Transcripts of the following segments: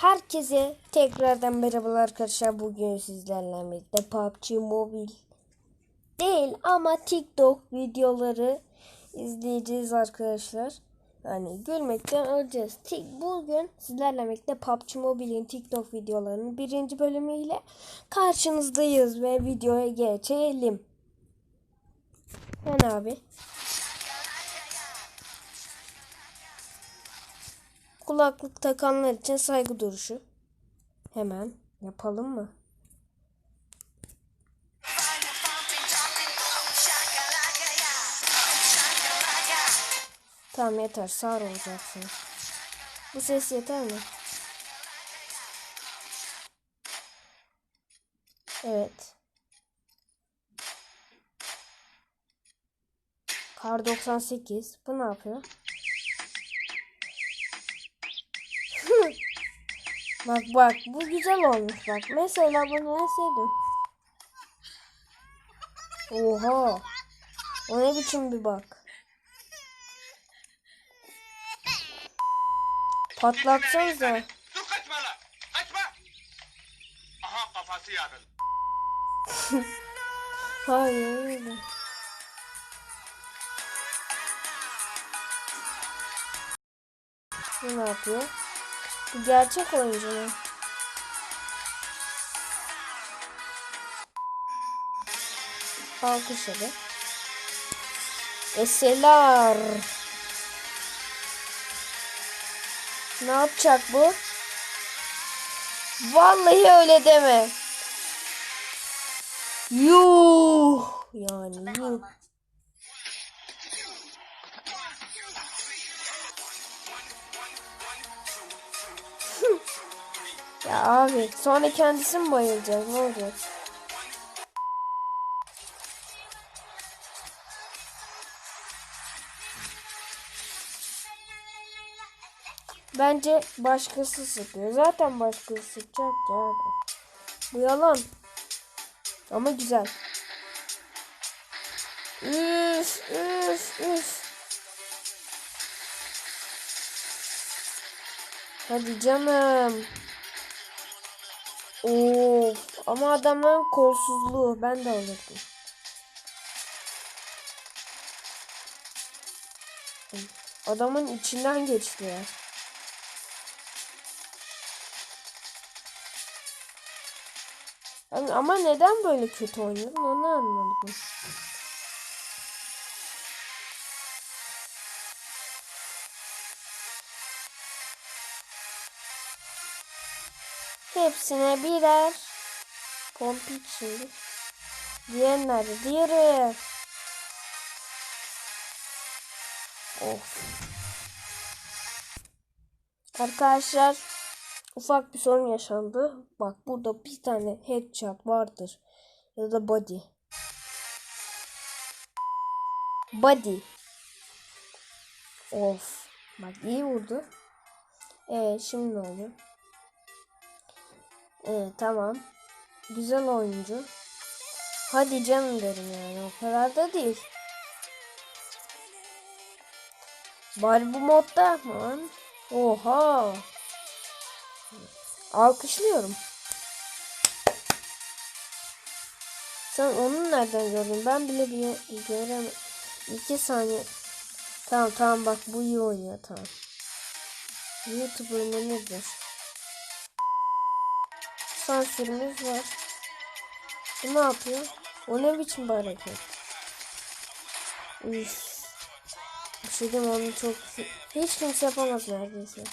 Herkese tekrardan merhabalar arkadaşlar. Bugün sizlerle birlikte PUBG Mobile değil ama TikTok videoları izleyeceğiz arkadaşlar. Yani gülmekten öleceğiz. Bugün sizlerle birlikte PUBG Mobile'in TikTok videolarının birinci bölümüyle karşınızdayız ve videoya geçelim. Ben abi. Kulaklık takanlar için saygı duruşu. Hemen yapalım mı? Tamam yeter sağır olacaksınız. Bu ses yeter mi? Evet. Kar 98. Bu ne yapıyor? Bak bak bu güzel olmuş bak. Mesela bunu ben sevdim. Oha. O ne biçim bir bak. Patlatsanıza. Dur kaçma lan. Kaçma. Aha kafası yarın. Hayır öyle. Bu ne yapıyor? Bu gerçek oyuncu mu? Alkış hadi. Eseler. Ne yapacak bu? Vallahi öyle deme. Yuh. Yani yuh. Ya abi sonra kendisi mi bayılacak ne olacak? Bence başkası sıkıyor. Zaten başkası sıkacak ya. Bu yalan. Ama güzel. Üf üf üf. Hadi canım. Of ama adamın kolsuzluğu ben de alırdım. Adamın içinden geçti ya. Yani ama neden böyle kötü oynuyorum onu anlamadım. Hepsine birer pompik şimdi. Diğer? Diğeri. Of. Arkadaşlar ufak bir sorun yaşandı. Bak burada bir tane headshot vardır. Ya da body. Body. Of. Bak iyi vurdu. Evet şimdi ne oluyor? Evet tamam. Güzel oyuncu. Hadi canım derim yani. O kadar da değil. Bari bu modda aman. Oha. Alkışlıyorum. Sen onu nereden gördün? Ben bile bir göremem. İki saniye. Tamam tamam bak bu iyi oynuyor tamam. YouTuber nedir? Sansürümüz var. Bu ne yapıyor? O ne biçim bir hareket? Üf. Bir şey diyeyim onu çok... Hiç kimse yapamaz neredeyse.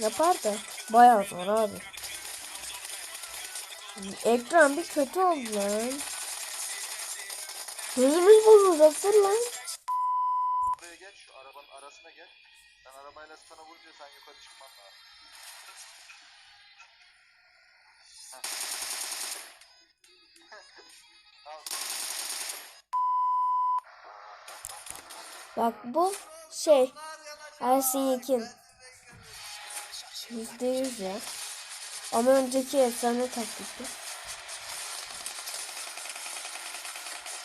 Yapar da bayağı zor abi. Ekran bir kötü oldu lan. Gözümüz bozulacak dur lan. Buraya gel şu arabanın arasına gel. Ben arabayla sana vurunca sen yukarı çıkman lazım. Bak bu şey Ersin Yekin. Yüzde yüz ya. Ama önceki efsane taktikti.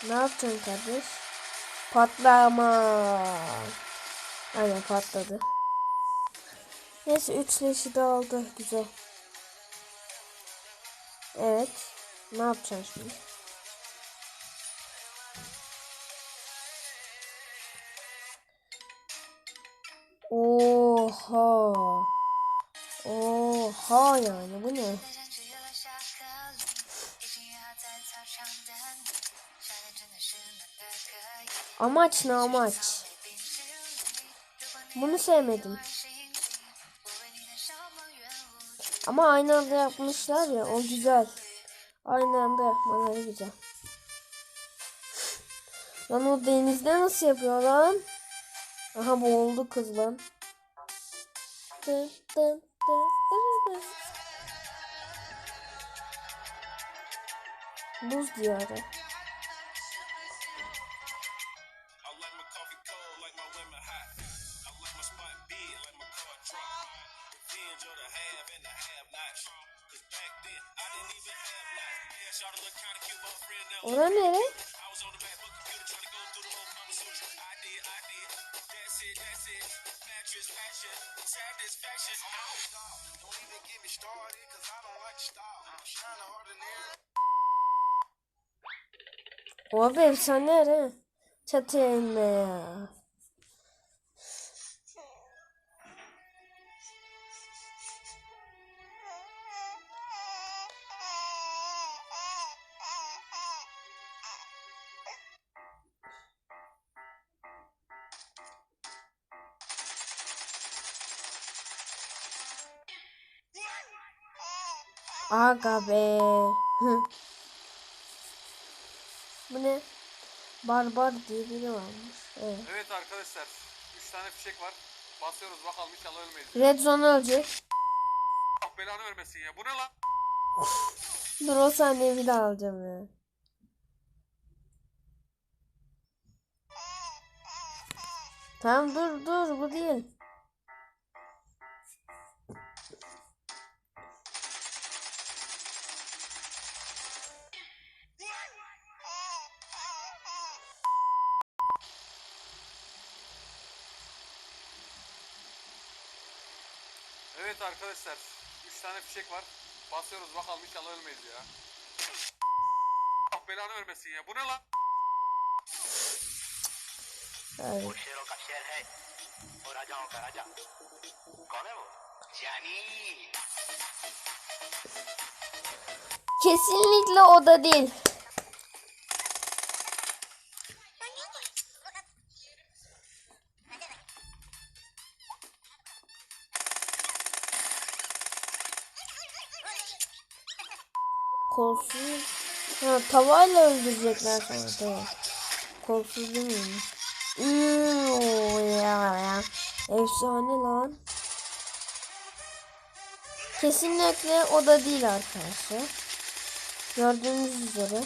Ne yaptın kardeş? Patlama. Aynen patladı. Neyse 3 leşi de aldı. Güzel. Evet. Ne yapacaksın şimdi? Oha. Oha yani bu ne? Amaç ne amaç? Bunu sevmedim. Ama aynı anda yapmışlar ya o güzel. Aynı anda yapmaları güzel. Lan o denizde nasıl yapıyor lan? Aha boğuldu kız lan. Buz diyarı. Harder than air. Abi efsane he. Çatıya inme ya. Aga be. Bu ne? Barbar diye biri varmış. Evet. Evet arkadaşlar. 3 tane fişek var. Basıyoruz bakalım inşallah ölmeyiz. Red Zone ölecek. Allah belanı vermesin ya. Bu ne lan? Dur o saniye bir daha alacağım ya. Tamam dur dur bu değil. Arkadaşlar 3 tane fişek var. Basıyoruz bakalım inşallah ölmeyiz ya. Allah belanı vermesin ya. Bu ne lan? Kesinlikle o da değil. Kolsuz. Ha tavayla öldürecekler tamam. Kolsuz değil mi? Ya. Efsane lan. Kesinlikle o da değil arkadaşlar. Gördüğünüz üzere.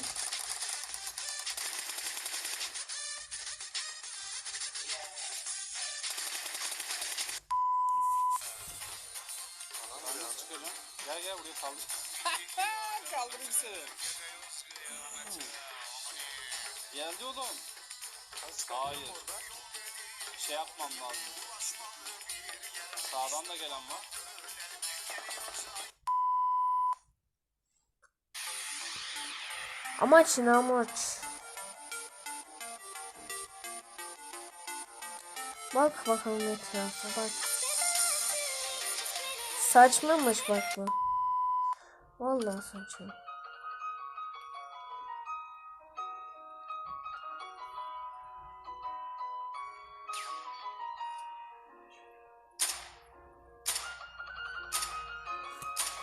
Seni. Geldi oğlum. Hayır. Şey yapmam lazım. Sağdan da gelen var. Amaç ne amaç? Bak bakalım etrafa bak. Saçmamış bak bu. Vallahi saçma.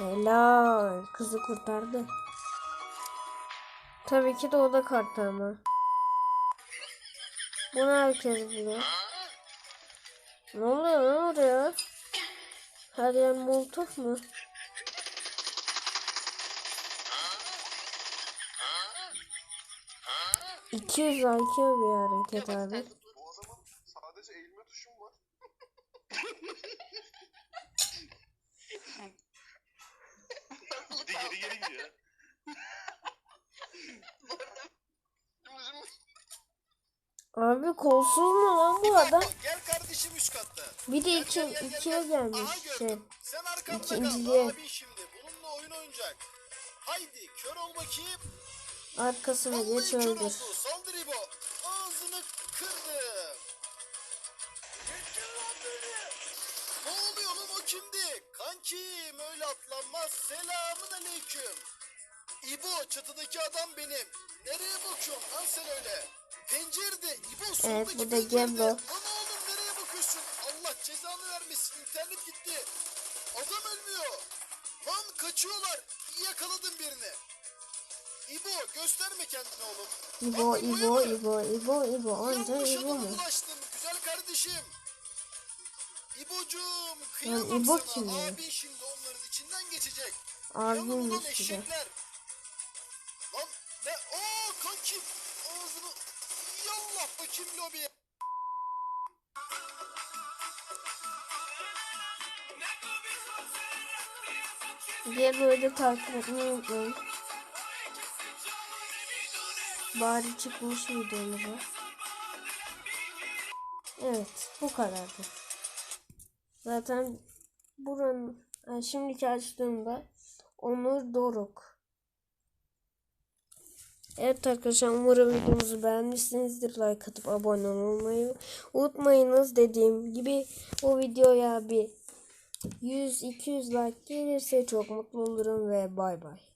Helal. Kızı kurtardı. Tabii ki de o da kartı ama. Bunu herkes biliyor. Ne oluyor lan oraya? Her yer molotof mu? İki yüz IQ bir hareket abi. Bu adamın sadece eğilme tuşu mu var? Geri geri gidiyor Abi kolsuz mu lan bu adam? gel kardeşim üst katta. Bir de iki, gel, gel, gel, ikiye gel. gelmiş Aha şey. Sen arkamda İkinciliğe. kal. Abi şimdi bununla oyun oynayacak. Haydi kör ol bakayım. Vallahi geç öldür. Saldır İbo. Ağzını kırdı. Ne oluyor oğlum o kimdi? Kankim öyle atlanmaz. Selamın aleyküm. İbo çatıdaki adam benim. Nereye bakıyorsun lan sen öyle? Pencerede İbo soldaki bu da pencerede. Gembo. Lan oğlum nereye bakıyorsun? Allah cezanı vermesin. İnternet gitti. Adam ölmüyor. Lan kaçıyorlar. Yakaladım birini. İbo gösterme kendini oğlum. İbo, Lan İbo, mı? İbo, İbo, İbo. Anca Yanlış İbo adama mu? ulaştın güzel kardeşim. İbocuğum kıyamam İbo sana. kim ya? Abin şimdi onların içinden geçecek. Abim eşekler. Lan ne? Oo kankim. Ağzını yallah bakayım lobiye. Diğer böyle takip etmeyi unutmayın. Bari çıkmış videomuza. Evet bu kadardı. Zaten buranın yani şimdiki açtığımda Onur Doruk. Evet arkadaşlar umarım videomuzu beğenmişsinizdir. Like atıp abone olmayı unutmayınız. Dediğim gibi bu videoya bir 100-200 like gelirse çok mutlu olurum ve bay bay.